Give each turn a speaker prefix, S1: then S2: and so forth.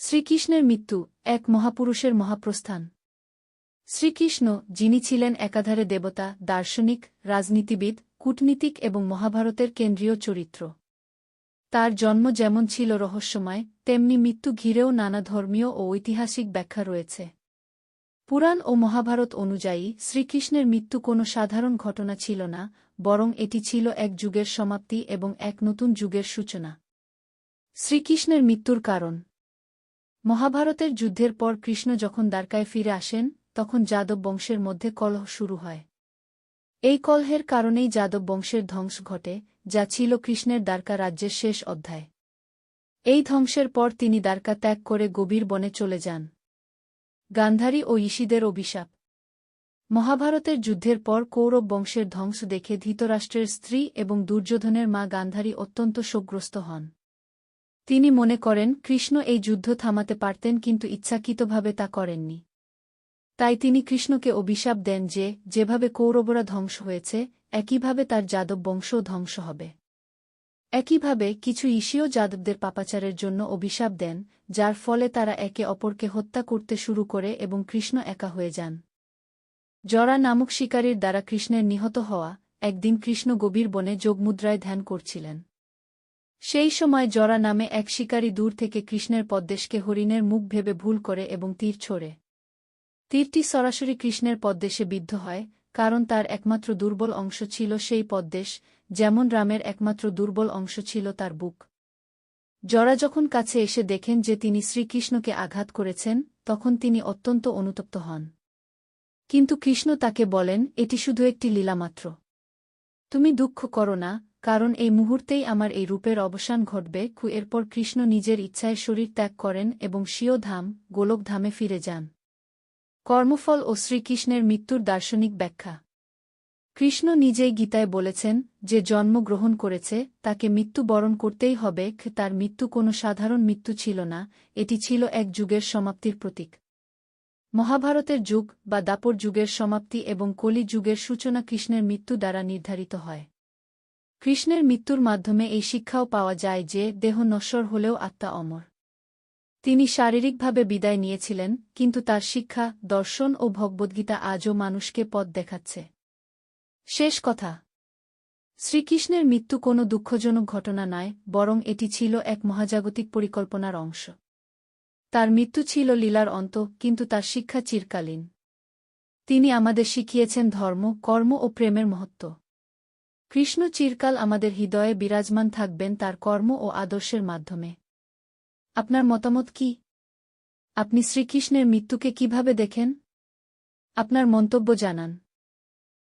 S1: শ্রীকৃষ্ণের মৃত্যু এক মহাপুরুষের মহাপ্রস্থান। শ্রীকৃষ্ণ, যিনি ছিলেন একাধারে দেবতা, দার্শনিক, রাজনীতিবিদ, কূটনীতিক এবং মহাভারতের কেন্দ্রীয় চরিত্র। তার জন্ম যেমন ছিল রহস্যময়, তেমনি মৃত্যু ঘিরেও নানা ধর্মীয় ও ঐতিহাসিক ব্যাখ্যা রয়েছে। পুরাণ ও মহাভারত অনুযায়ী, শ্রীকৃষ্ণের মৃত্যু কোনো সাধারণ ঘটনা ছিল না, বরং এটি ছিল এক যুগের সমাপ্তি এবং এক নতুন যুগের সূচনা। শ্রীকৃষ্ণের মৃত্যুর কারণ মহাভারতের যুদ্ধের পর কৃষ্ণ যখন দ্বারকায় ফিরে আসেন, তখন যাদব বংশের মধ্যে কলহ শুরু হয়। এই কলহের কারণেই যাদব বংশের ধ্বংস ঘটে, যা ছিল কৃষ্ণের দ্বারকা রাজ্যের শেষ অধ্যায়। এই ধ্বংসের পর তিনি দ্বারকা ত্যাগ করে গভীর বনে চলে যান। গান্ধারী ও ঈশিদের অভিশাপ। মহাভারতের যুদ্ধের পর কৌরব বংশের ধ্বংস দেখে ধৃতরাষ্ট্রের স্ত্রী এবং দুর্যোধনের মা গান্ধারী অত্যন্ত শোকগ্রস্ত হন। তিনি মনে করেন, কৃষ্ণ এই যুদ্ধ থামাতে পারতেন কিন্তু ইচ্ছাকৃতভাবে তা করেননি। তাই তিনি কৃষ্ণকে অভিশাপ দেন যে, যেভাবে কৌরবরা ধ্বংস হয়েছে, একইভাবে তার যাদব বংশও ধ্বংস হবে। একইভাবে কিছু ঈশীয় যাদবদের পাপাচারের জন্য অভিশাপ দেন, যার ফলে তারা একে অপরকে হত্যা করতে শুরু করে এবং কৃষ্ণ একা হয়ে যান। জরা নামক শিকারীর দ্বারা কৃষ্ণের নিহত হওয়া, একদিন কৃষ্ণ গভীর বনে যোগমুদ্রায় ধ্যান করছিলেন। সেই সময় জরা নামে এক শিকারী দূর থেকে কৃষ্ণের পদ্দেশকে হরিণের মুখ ভেবে ভুল করে এবং তীর ছোড়ে। তীরটি সরাসরি কৃষ্ণের পদ্দেশে বিদ্ধ হয়, কারণ তার একমাত্র দুর্বল অংশ ছিল সেই পদ্দেশ যেমন রামের একমাত্র দুর্বল অংশ ছিল তার বুক। জরা যখন কাছে এসে দেখেন যে তিনি শ্রীকৃষ্ণকে আঘাত করেছেন, তখন তিনি অত্যন্ত অনুতপ্ত হন। কিন্তু কৃষ্ণ তাকে বলেন, এটি শুধু একটি লীলামাত্র। তুমি দুঃখ করো না কারণ এই মুহূর্তেই আমার এই রূপের অবসান ঘটবে, কু এরপর কৃষ্ণ নিজের ইচ্ছায় শরীর ত্যাগ করেন এবং স্বীয় ধাম, গোলকধামে ফিরে যান। কর্মফল ও শ্রীকৃষ্ণের মৃত্যুর দার্শনিক ব্যাখ্যা। কৃষ্ণ নিজেই গীতায় বলেছেন যে জন্ম গ্রহণ করেছে, তাকে মৃত্যু বরণ করতেই হবে তার মৃত্যু কোনো সাধারণ মৃত্যু ছিল না, এটি ছিল এক যুগের সমাপ্তির প্রতীক। মহাভারতের যুগ বা দাপর যুগের সমাপ্তি এবং কলি যুগের সূচনা কৃষ্ণের মৃত্যু দ্বারা নির্ধারিত হয়। কৃষ্ণের মৃত্যুর মাধ্যমে এই শিক্ষাও পাওয়া যায় যে, দেহ নশ্বর হলেও আত্মা অমর। তিনি শারীরিকভাবে বিদায় নিয়েছিলেন, কিন্তু তার শিক্ষা, দর্শন ও ভগবদ্গীতা আজও মানুষকে পথ দেখাচ্ছে। শেষ কথা। শ্রীকৃষ্ণের মৃত্যু কোনো দুঃখজনক ঘটনা নয়, বরং এটি ছিল এক মহাজাগতিক পরিকল্পনার অংশ। তার মৃত্যু ছিল লীলার অন্ত, কিন্তু তার শিক্ষা চিরকালীন। তিনি আমাদের শিখিয়েছেন ধর্ম, কর্ম ও প্রেমের মহত্ব। কৃষ্ণ চিরকাল আমাদের হৃদয়ে বিরাজমান থাকবেন তার কর্ম ও আদর্শের মাধ্যমে। আপনার মতামত কি? আপনি শ্রীকৃষ্ণের মৃত্যুকে কীভাবে দেখেন? আপনার মন্তব্য জানান।